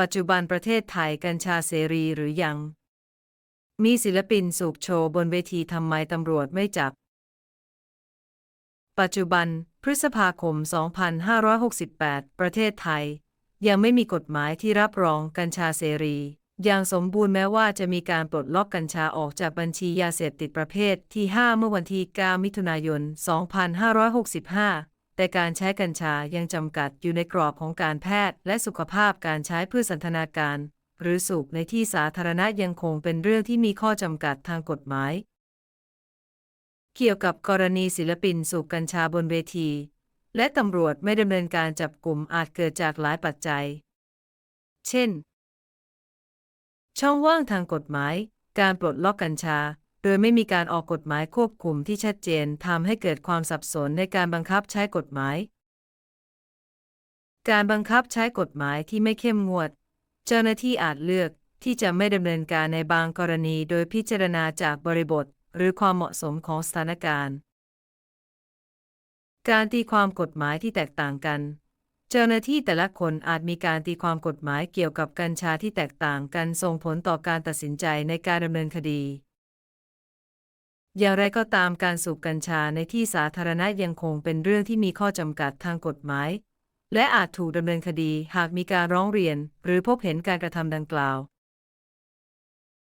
ปัจจุบันประเทศไทยกัญชาเสรีหรือยัง มีศิลปินสูบโชว์บนเวทีทำไมตำรวจไม่จับ ปัจจุบันพฤษภาคม 2568 ประเทศไทย ยังไม่มีกฎหมายที่รับรองกัญชาเสรี อย่างสมบูรณ์แม้ว่าจะมีการปลดล็อกกัญชาออกจากบัญชียาเสพติดประเภทที่ 5 เมื่อวันที่ 9 มิถุนายน 2565 แต่การใช้กัญชายังจำกัดอยู่ในกรอบของการแพทย์ และสุขภาพการใช้เพื่อสันทนาการ หรือสูบในที่สาธารณะยังคงเป็นเรื่องที่มีข้อจำกัดทางกฎหมาย เกี่ยวกับกรณีศิลปินสูบกัญชาบนเวที และตำรวจไม่ดำเนินการจับกลุ่มอาจเกิดจากหลายปัจจัย เช่น ช่องว่างทางกฎหมาย การปลดล็อกกัญชา โดยไม่มีการออกกฎหมายควบคุมที่ชัดเจนทำให้เกิดความสับสนในการบังคับใช้กฎหมาย การบังคับใช้กฎหมายที่ไม่เข้มงวด เจ้าหน้าที่อาจเลือกที่จะไม่ดำเนินการในบางกรณีโดยพิจารณาจากบริบท หรือความเหมาะสมของสถานการณ์ การตีความกฎหมายที่แตกต่างกัน เจ้าหน้าที่แต่ละคนอาจมีการตีความกฎหมายเกี่ยวกับกัญชาที่แตกต่างกันส่งผลต่อการตัดสินใจในการดำเนินคดี อย่างไรก็ตามการสูบกัญชาในที่สาธารณะยังคงเป็นเรื่องที่มีข้อจำกัดทางกฎหมาย และอาจถูกดำเนินคดีหากมีการร้องเรียน หรือพบเห็นการกระทำดังกล่าว